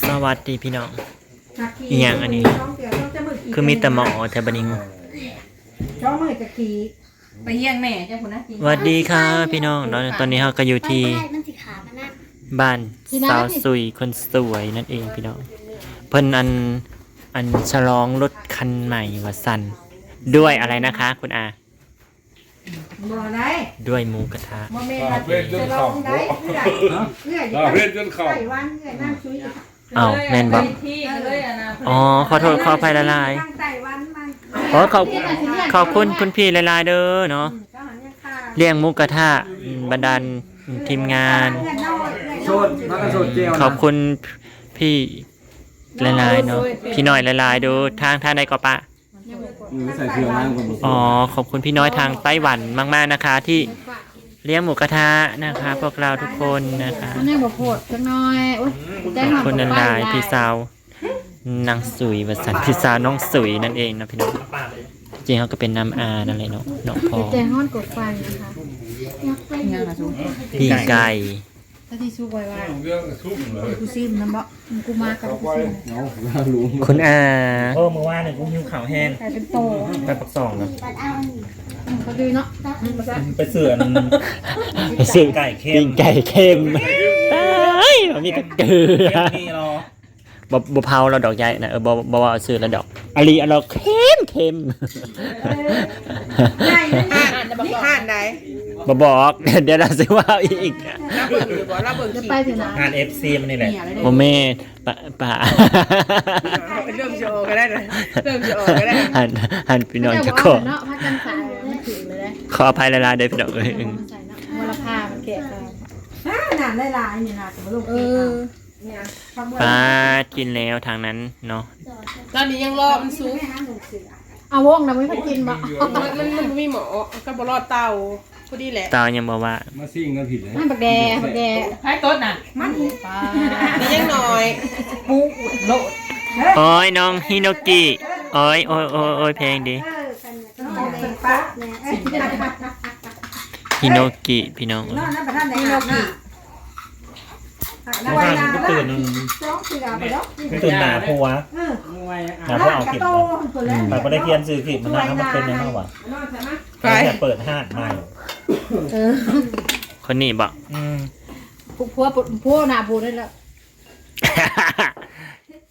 สวัสดีพี่น้องหักขี่อีหยังอันนี้ช่องเดียวช่องจะมืดคือมีแต่หมอแถวบันนิงช่องมืดกับขี่ไปเยี่ยงแม่เจ้าคุณนะจริงสวัสดีค่ะพี่น้องตอนตอนนี้เราก็อยู่ที่มันสิขามันนะบ้านสาวสุยคนสวยนั่นเองพี่น้อง เพิ่นอันอันฉลองรถคันใหม่ว่าสันด้วยอะไรนะคะ คุณอาบ่ได้ด้วยหมูกระทะบ่แม่นว่าจะลองได้เอื้อยเอื้อยเราเล่นจนเข่าไก่วันเอื้อยนั่งซุย อ้าวแม่นบอกที่เลยอะนะอ๋อขอโทษขออภัยละลายนั่งไก่วันมันขอขอบขอบคุณคุณพี่ละลายเด้อเนาะก็หันยังค่ะเลี้ยงหมูกระทะอืมบันดาลทีมงานเอื้อยน้อยเอื้อยโซน้อยดนักกระโซดเจลขอบคุณพี่ละลายเนาะพี่น้อยละลายดูทางทางใดก็ปะใส่เสื้อนั่งคนอ๋อขอบคุณพี่น้อยทางไต้หวันมาก ๆนะคะ ที่ เลี้ยงหมูกระทะนะคะ พวกเราทุกคนนะคะมันยังบ่โพดจังน้อยโอ้ยขอบคุณนันลายพี่สาวนางสุยวสันต์พี่สาวน้องสุยนั่นเองนะพี่น้องจริงเขาก็เป็นน้ำอานั่นเลยเนาะน้องพอใจฮ้อนกดฟันนะคะยังนะสูงพี่ไก่ถ้าที่ซุกไว้ว่าเรื่องทุ่มเลยกูซิมน้ำบ่กูมากับกูซิมเนาะรู้คุณอาโอ้เมื่อวานเนี่ยกูหิวข่าวแห้งกลายเป็นโตไปปักสองนะ เขาดูเนาะไปเสือนสิไก่เค็ปิ้มงไก่เค็มตายมันมีแตะเกลือเค็มนี่รอบ่บ่เผาเราดอกใหญ่นะเออบ่บ่ว่าเอาซื้อแล้วดอกอาลีเอาเราเค็มเค็มใหญ่นั่นน่ะนี่ห่านใดบ่บอกเดี๋ยวเราซื้อว่าเอาอีกรับเบิ่งอยู่บ่รับเบิ่งจะขี่ไปถึงไหนงานเอฟซีมันนี่แหละโมเม่ปะปะเริ่มจะออกก็ได้เลยเริ่มจะออกก็ได้หันหันพี่น้องจะขอเนาะพักกันสาย ขออภัยละลายเด้อพี่น้องเอ้ยใส่เนาะมูลค่ามันแก่กันอ่าน่ะหลายๆนี่น่ะจะมาลงเอเออเนี่ยคำว่าป้ากินแล้วทางนั้นเนาะตอนนี้ยังรอมันสูงแม่หาหนูเสือเอาวงนะไม่พักกินบ่มันมันมันมีหมอก็บ่รอดเตาพอดีแหละตายังบอกว่ามาซิ่งกันผิดเลยมันบักแดบักแดให้ต้นน่ะมันนี่ยังหน่อยปูโลดโอ้ยน้องฮิโนกิโอ้ยโอ้ยโอ้ยโอ้ยเพลงดี เออกันเนี่ยต้องเป็นปะเนี่ยเอ้ยฮิโนกิพี่น้องนอนนั่นประธานได้อาบน้ำอะเมื่แล้วอไว้วานนะกูตื่นสองเสือไปดอกกูตื่นหนาพัวเออหนาพัวเอากระเก็บโตมาตัวแล้วแต่ก็ได้เพียนซื้อขีดมันนะมันเป็นยังไงวะนอนใช่ไหมไปแต่เปิดห้างใหม่เออคนนี้บอกอืมพวกพวกพวกหน้าบูได้แล้ว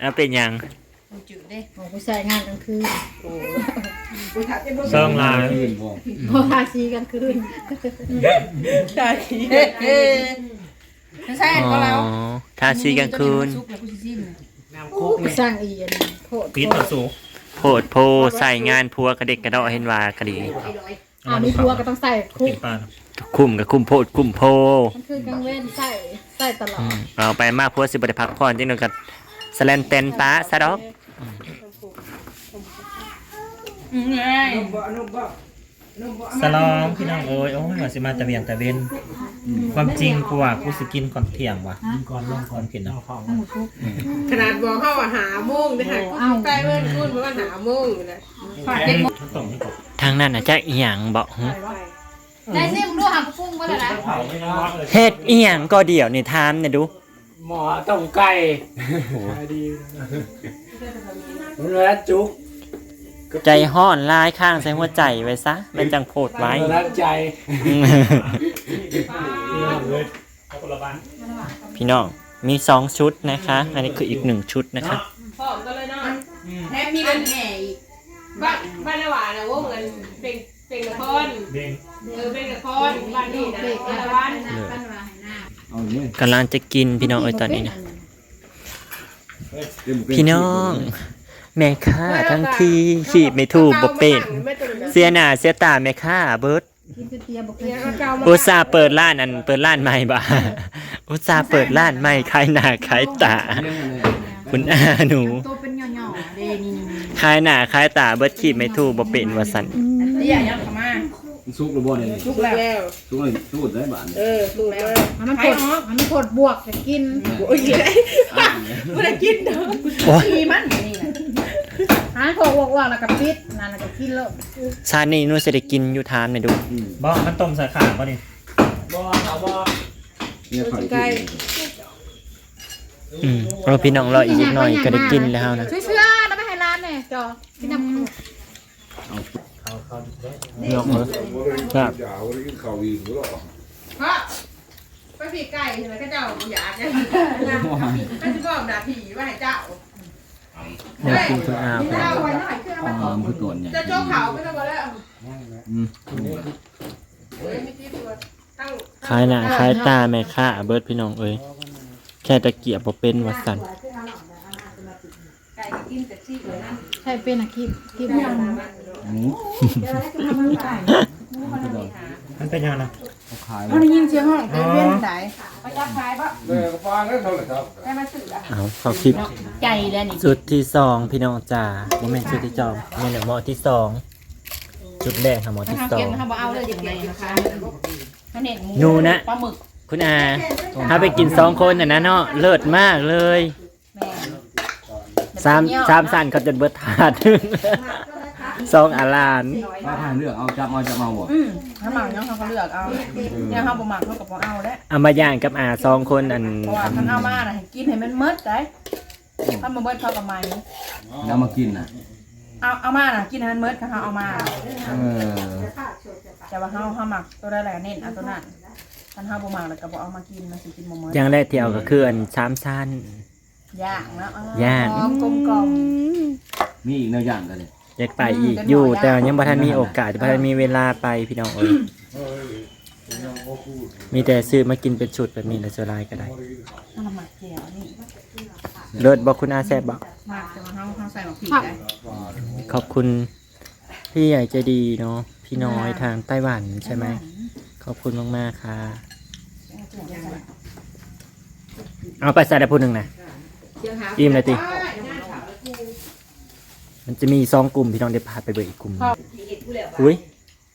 แล้วเป็นยังจืดเด้ของกูใส่งานกลางคืน เซิงลายอื่นบอกพอทาสีกลางคืนได้เฮ้เฮ้ใช่อ๋ก็แล้วอทาซีกลางคืนซุกแล้วกูสิซิมกูสร้างอีอันโพดปิดมาสูโพดโพใส่งานพัวกระเด็กกระดอเห็นว่ากระดีอ่ามีพัวก็ต้องใส่คุกปิดปานคุ้มกับคุ้มโพดคุ้มโพมันคือกลางเว้นใส่ใส่ตลออืดมเอาไปมากพัวสิบได้พักผ่อนจริงหนึ่งกับสแลนเตนป้าซะดอก อืมไงสลองพี่น้องเอ้ยโอ้ยว่าสิมาแต่เวียงแต่เว้นความจริงกูว่ากูสิกินก่อนเที่ยงว่ะก่อนลงก่อนกินนะขนาดบอกเขาว่าหาโมงได้หากูใกล้เมื่อคุณเพราะว่าหาโมงอยู่นะมันตรงนี่ก่อนทางนั้นน่ะจะอีหยังบอกหึได้ซิมึงดูหางกุ้งว่าอะไรนะเผาไม่ได้เลยเฮ็ดอีหยังก็เดี๋ยวนี่ถามเนี่ยดูหมอต้มไก่เนื้อจุก ใจห้อนลายข้างใส่หัวใจไว้ซะมันจังโพดไว้รักใจคนละบ้านพี่น้องมีสองชุดนะคะ อันนี้คืออีกหนึ่งชุดนะคะพร้อมกันเลยเนาะแถมมีเงินแห่อีกบ้านบ้านละหวานนะว่าเงินเป็นเป็นละครเด้งเออเป็นละครบ้านนี่นะบ้านละวันเอาเนี่ยกำลังจะกินพี่น้องเอ้ยตอนนี้นะเต็มเป็พี่น้อง แม่ค้าทั้งทีขีบไม่ถูกบ่เป็นเสียหน้าเสียตาแม่ค้าเบิดกินก๋วยเตี๋ยวบอกเลเนี่ยยเอาเก่ามาอุตส่าห์เปิดร้านอันเปิดร้านใหม่บ่อุตส่าห์เปิดร้านใหม่ขายหน้าขายตา คุณอาหนูตัวเป็นหย่อๆเดนี่ขายหน้าขายตาเบิดขีบไม่ถูกบ่เป็นว่าซั่นนี่อย่ายับเข้ามาซุกหรือบ่เนี่ยลุกแล้วซุกเลยซุกได้บ้านเออลุกแล้วมันผดมันผดบวกจะกินโอ้ยเลยไม่ได้กินเด้อโอ้ยมีมันนี่นะหาผดบวกว่าแล้วก็ปิดนั่นแล้วก็กินแล้วชาตินี้หนูสิได้กินอยู่ทานไหมดูบอกมันต้มใส่ขาป่ะนี่บอเขาบอเนี่ยไข่ใกล้อืมเอาพี่น้องรออีกนิดหน่อยก็ได้กินแล้วนะ ช่วยเชื่อแล้วไม่ให้ร้านเนี่ยจอพี่น้ำยกมือครับเพราะไปผีไก่เห็นไหมก็เจ้าอยากจะก็จะบอกด่าผีว่าให้เจ้า อยากกินคุณอาไปเจ้าอ๋อมันคือตัวใหญ่จะโจ๊กเขาไม่ต้องมาแล้วอืมไม่คิดว่าตั้งคลายหน้าคลายตาแม่ค้าเบิร์ดพี่น้องเอ้ยแค่ตะเกียบบ่เป็นว่าสั่นใช่เป็นอะคิปคิปยังหมู มันเป็นยังไงนะเขาขายเขาได้ยินเสียงห้องแต่เว้นไหนไปจับขายปะได้มาสื่อละเอาเขาคลิปใจแล้วนี่จุดที่สองพี่น้องจ๋าบ่แม่นจุดที่จองแม่นเหลือหมอที่สองจุดแรกค่ะหมอที่เขาสอเก็บง เขาบอกเอาเลยอย่างไรนะคะเขาเน็ตหมูหนูนะ ปลาหมึกคุณอาถ้าไปกินสองคนน่ะนะเนาะเลิศมากเลยแม่สามสามสั่นเขาจนเบิดถาด สองอาลานถ้าทางเลือกเอาจับเอาจับเอาบ่อืมถ้าหมักเนาะเขาก็เลือกเอาเนี่ยเขาบ่หมักเขาก็บ่เอาแล้วเอามาย่างกับอาสองคนอันเพราะว่าท่านเอามาน่ะให้กินให้มันเมดได้ถ้ามันเมดเขากับไม่แล้วมากินน่ะเอาเอามาน่ะกินให้มันเมดค่ะเขาเอามา เออแต่ว่าเขาเขาหมักตัวได้แหละเน้นเอาตัวนั้นท่านเขาบ่หมักแล้วก็บ่เอามากินมันสิกินบ่เมดอย่างแรกที่เอาก็คืออันสามสั้นย่างนะย่างหอมกลมกล่อมมีอีกแนวอย่างกันเลย อยากไปอีกอยู่ แต่ยังบ่ทันมีโอกาสบ่ทันมีเวลาไปพี่น้องเอ้ยมีแต่ซื้อมากินเป็นชุดแบบนี้แล้วจะลายก็ได้เอามาหมักแจ่วนี่เลิศบอกคุณอาแซ่บบอกหมักแต่ว่าเขาเขาใส่หมักผิดได้ขอบคุณพี่ใหญ่ใจดีเนาะพี่น้อยทางไต้หวันใช่ไหมขอบคุณมากๆค่ะ เอาไปใส่ได้พูดหนึ่งนะอิ่มเลยติ มันจะมีสองกลุ่มพี่น้องเดี๋ยวพาไปเบิกอีกกลุ่มหนึ่งอุ้ย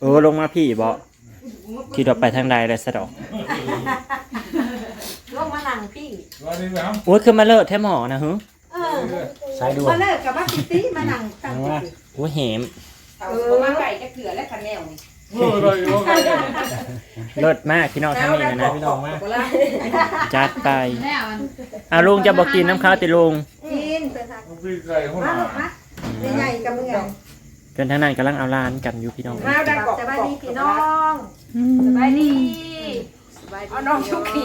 เออลงมาพี่บอกคิดว่าไปทางใดได้สะดอกลงมาหลังพี่โอ้ยคือมาเลิศแท้หมอนะฮึเออใช้ด่วมานเลิกกับว่าพิตี้มาหลังตั้งแต่โอ้ยเหมเออมาไก่จะเกลือและคันแนวนี่เลิศมากพี่น้องทางนี้นะนะพี่น้องมากจัดไปแล้วอันอะลุงจะบอกกินน้ำข้าวติลุงกินเปิดทางมาหรอก นะใหญ่ๆกับมึงไงจนทางนั้นกำลังเอาร้านกันอยู่พี่น้องมาดังสบายดีพี่น้องสบายดีสบายดีน้องชุกี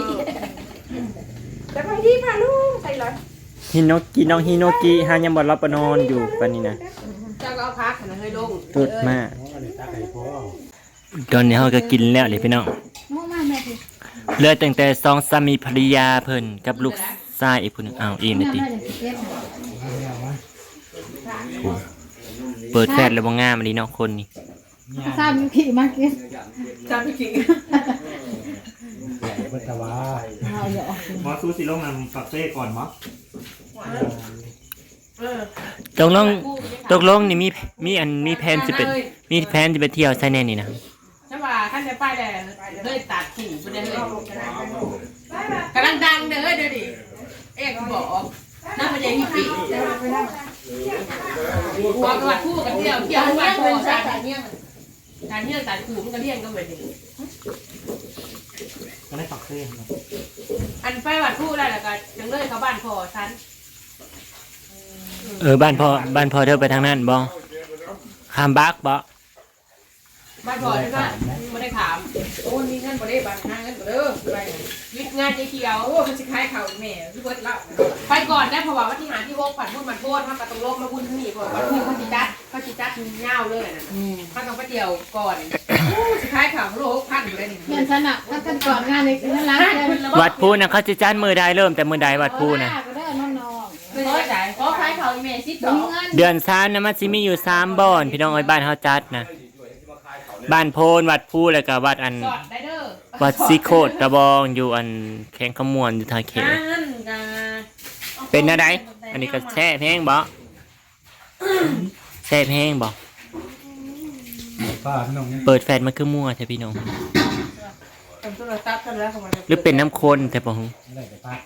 สบายดีป่ะลูกใส่เลยฮิโนกิน้องฮิโนกิฮายังบอรับประนอนอยู่ปานนี้นะเจ้าก็เอาพักนะเฮ้ยลงสุดมากตอนนี้เขาก็กินแล้วเลยพี่น้องโม่มาแม่พี่เหลือตั้งแต่สองสามีภรรยาเพิ่นกับลูกชายอีกคนหนึงอ้าวอีมเลยติแม่ เลยสิเก็บเปิดแฟดแล้วบ่งามอันนี้เนาะคนนี่ทราบมีพี่มากินเจ้าพี่จริงเบิดแต่ว่าเอาเดี๋ยวออกหมอซูสิลงนำฝักเซ่ก่อนมั้งตกลงตกลงนี่มีมีอันมีแผนสิเป็นมีแผนสิไปเที่ยวไซแน่นี่นะใช่ป่ะขั้นจะป้ายแดงเลยตัดขี่ไปเลยกำลังดังเด้อเดี๋ยวดิเอ็กบอกนั่งมาเจอฮิ บอกกวางวัดคู่กันเที่ยวเที่ยววัดคู่การเที่ยวการเที่ยวตัดขู่มันก็เที่ยงก็เหมือนกันก็ได้ตอกเซ่นะอันไปวัดคู่ได้แล้วก็ยังเลยเขาบ้านพอฉันเออบ้านพ่อบ้านพ่อเธอไปทางนั้นบ่ข้ามบักบ่ บ้านพอใช่ไหมไม่ได้ถามโอ้มีเงินบ่ได้บ้านหาเงินบ่เด้อไปวิทย์งานยายเขียวโอ้มันสิคล้ายเขาแม่ที่เบิดแล้วไปก่อนได้เพราะว่าวันที่หาที่หกปัดพูดมันโทษถ้าปัดตรงลบมาบุญที่นี่ก่อนปัดพูดเขาจิจัดเขาจิจัดเงาเลยนะถ้าต้องไปเดียวก่อนโอ้สิคล้ายเขาโลกพันอยู่ได้นี่เพื่อนฉันอะถ้ากันก่อนงานในนั่นร้านเลยวัดพูนะเขาจะจ้านมือใดเริ่มแต่มือใดวัดพูนะก็ได้น้องไม่ได้จ่ายเพราะคล้ายเขาแม่สิบๆดอกเงินเดือนซานนะมันสิมีอยู่สามบ่อน พี่น้องเอ้ยบ้านเฮาจัดนะ บ้านโพนวัดพูแล้วก็วัดอันสอดได้เด้อวัดซิโคดตะบองอยู่อันแข้งขมวนอยู่ทางเขต นั่นกันเป็นอะไรอันนี้ก็แช่แห้งบ่แช่แห้งบ่ป้าพี่น้องเนี่ยเปิดแฟนมันคือมั่วใช่พี่น้อง เป็นตัวตับกันแล้วของมันหรือเป็นน้ำข้นแต่บ่ฮู้อะไรไปพัก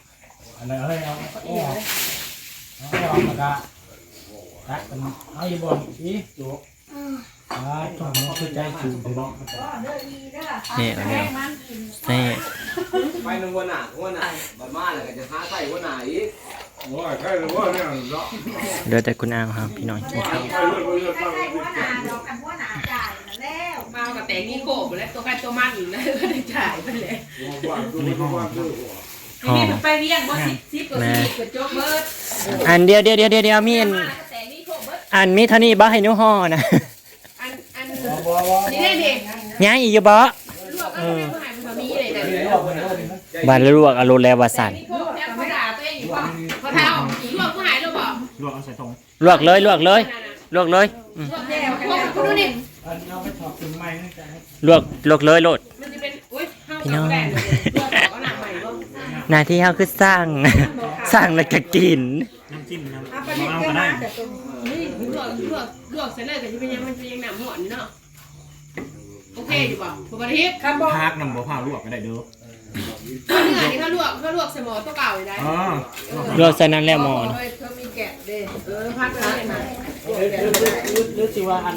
อะไรอะไรเอาเอาเอาเอาเอามากะตักเป็นเอาอยู่บนอีจุกอ่า ต้องมันคือใจสูงพี่น้องเนี่ยเอาเนี่ยแน่ไปนงวันหน้าวันหน้าบัดมาแล้วก็จะหาใส่วันหน้าอีกโอ้ยใครว่าเนี่ยเนาะเดี๋ยวแต่คุณอาครับพี่น้องกินข้าวใครรู้ว่าเนี่ยตั้งแต่มากับแต่งนี่โกบแล้วตัวใครตัวมันอยู่นะก็ได้จ่ายไปเลยว่าดูว่าดูหอนี่มไปเรียกว่าซิปซิปกับซิปกับโจเบิร์ดอันเดียวเดียวเดียวเดียวเดียวมีอัน อันมีเท่านี้บ่ให้หนูห่อนะอันอันนี่ได้เด็กยังอีกอยู่บ่ลวกก็ไม่ได้หายมันมีเลยแต่บานลวกอารมณ์แล้วว่าสั่นนี่โกบเนี่ยเขาด่าตัวเองอยู่ว่าเขาเท้าลวกก็หายแล้วบอกลวกเอาใส่ถุงลวกเลยลวกเลยลวกเลยอืมลวกแล้วพวกคุณดูนี่อันเอาไปถอดถึงไม้นี่จ้ะลวกลวกเลยโลดมันจะเป็นอุ้ยห้าวกับแดดลวกก็หนักใหม่ลวกหน้าที่เฮาคือสร้างสร้างแล้วก็กินน้ำจิ้มน้ำเอาก็ได้นี่ลว กลวกลวกเสร็จเลยแต่จะเป็นยังมันจะยังหนำหัวนี่เนาะโอเคอยู่ป่ะปกติคำบอกพักน้ำบ่ผ้าลวกก็ได้เด้อเขาเหนื่อยนี่เขาลวกเขาลวกสมอตัวเก่าอยู่ได้อ๋อลวกใส่นั้นแล้วหมอนเฮ้ยเขามีแกะเด้เออพักไปเลยนะหรือสิว่าอัน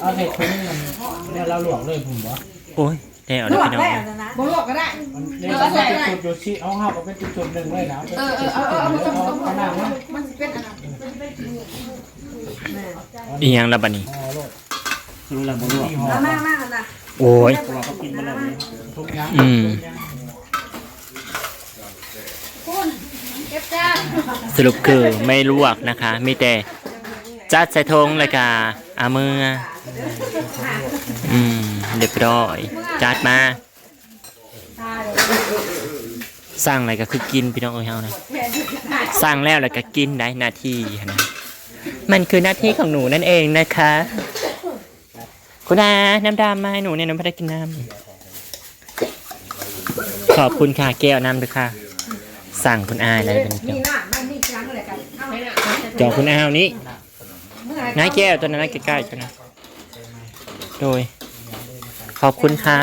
เอาใส่ถุงมันเนี่ยเราลวกเลยผมบ่โอ้ยได้เอาลแล้ววกพี่น้องได้นะบ่ลวกก็ได้มันเนี่ยเราเป็นจุดอยู่ที่เอาห้าก็เป็นจุดหนึ่งเลยนะเออเออเอาเอาเอาเอาเอาเอาหน้าเนี่ยมันสิเป็น อีหยังละบัดนี้อ๋อลวกคือเราบ่ลวกเอามามาอันนะโอ้ย เราก็กินมาแล้วทุกอย่างอืมเก็บจ้าสรุปคือไม่ลวกนะคะ มีแต่จัดใส่ทงเลยค่ะอาเมืออืมเรียบร้อย จัดมาสั่งอะไรก็คือกินพี่น้องเอ้ยเฮานะสั่งแล้วแล้วก็กินได้หน้าที่นะ มันคือหน้าที่ของหนูนั่นเองนะคะ คุณอา น้ำดำมาให้หนูเนี่ยหนูไม่ได้กินน้ำขอบคุณค่ะแก้วน้ำด้วยค่ะ สั่งคุณอาอะไรเป็นมีหน้ามันมีครั้งอะไรกันเอาไม่น่ะจอคุณอาวนี้เมื่อไหร่นายแก้วตัวนั้นนะใกล้ๆกันนะโดย ขอบคุณค่ะ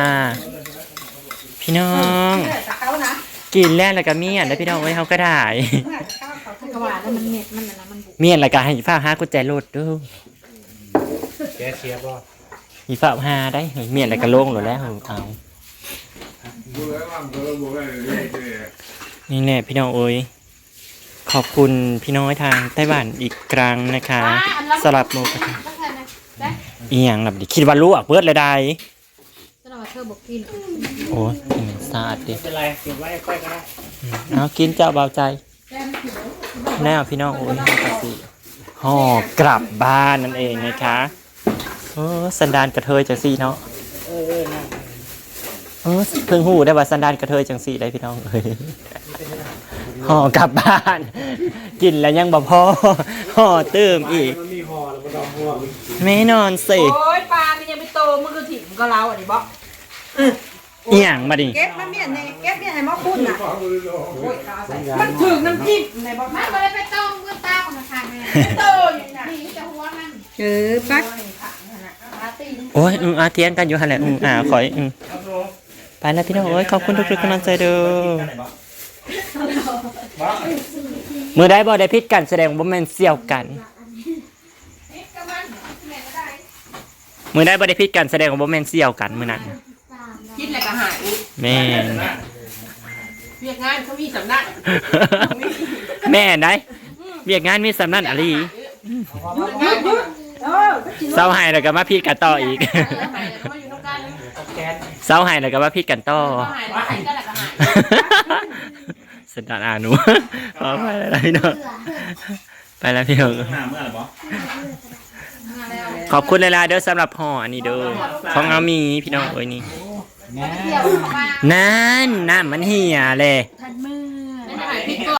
พี่น้อง เมื่อไหร่ตะเขานะกินแล้วแล้วก็เมียนแล้วพี่น้องไว้ยเขาก็ได้ เมื่อไหร่ตะเขาเขาก ระว่าแล้วมันเน็ตมันนะมันบุเมียนแล้วก็ให้ฝ้าหากุญแจรถดูแกเชียร์บ่มีฝ้าหาได้เมียนแล้วก็โล่งหมดแล้วเอา ดูแล้วว่ามันก็บอกว่าเนี่ยนี่แน่พี่น้องเอ้ยขอบคุณพี่น้อยทางไต้หวันอีกครั้งนะคะสำหรับโมกระทะอีหยังแบบนี้คิดว่ารู้อะเบิดเลยได้สำหรับเธอบอกกินโอ้ยอืมสะอาดดิเป็นไรเก็บไว้ค่อยก็ได้ เอากินเจ้าเบาใจ แน่พี่น้องโอ้ยกระสีห่อกลับบ้านนั่นเองนะคะเออสันดานกระเทยจังสี่เนาะเออเออนะเออเพิ่งหูได้ว่าสันดานกระเทยจังสี่ได้พี่น้องเอ้ยห่อกลับบ้าน กินแล้วยังบ่พอห่อเติมอีกมันมีหอแล้วก็ต้องห่อไม่นอนสิ โอ้ยปลามันยังไม่โตมันคือถิ่มก็เราอะดิบอก อีหยังมาดิเก็บมาเมียนในเก็บเมียนให้หมอคุณน่ะฟังเลยเนาะโอ้ยขาใส่มันถึงน้ำจิ้มในบอกมันก็เลยไปต้มเมื่อเต้านะคะแม่โตอยู่น่ะนี่จะหัวมันเออปักโอ้ยอืมอาเทียงกันอยู่หันแหละอืมอ่าขอยอืมไปแล้วพี่น้องเอ้ยขอบคุณทุกๆกำลังใจเด้อมือได้บ่ได้พิษกันแสดงว่าแมันเสี่ยวกันมือได้บ่ได้พิษกันแสดงว่าบ่แม่นเสี่ยวกันมือนั้น คิดอะไรก็หายแม่นเรียกงานเขามีสำนักแม่นได้เรียกงานมีสำนักอะไรงานเออก็กินเศร้าให้แล้วก็มาพิษกันต่ออีกหายแล้วมาอยู่ตรงกลางแก๊สเศร้าให้แล้วก็มาพิษกันต่อก็หายแล้วหายก็แหละก็หายสันดานอาหนูขอไปแล้วพี่น้องไปแล้วพี่น้องหน้าเมื่อไหร่บ่ขอบคุณหลายๆเด้อสำหรับห่ออันนี้เด้อของเอามีพี่น้องเอ้ยนี่ แง่เที่ยวเข้ามานั่นน้ำมันเหี่ยเลย ทันมือ ไม่ได้หายพิษก็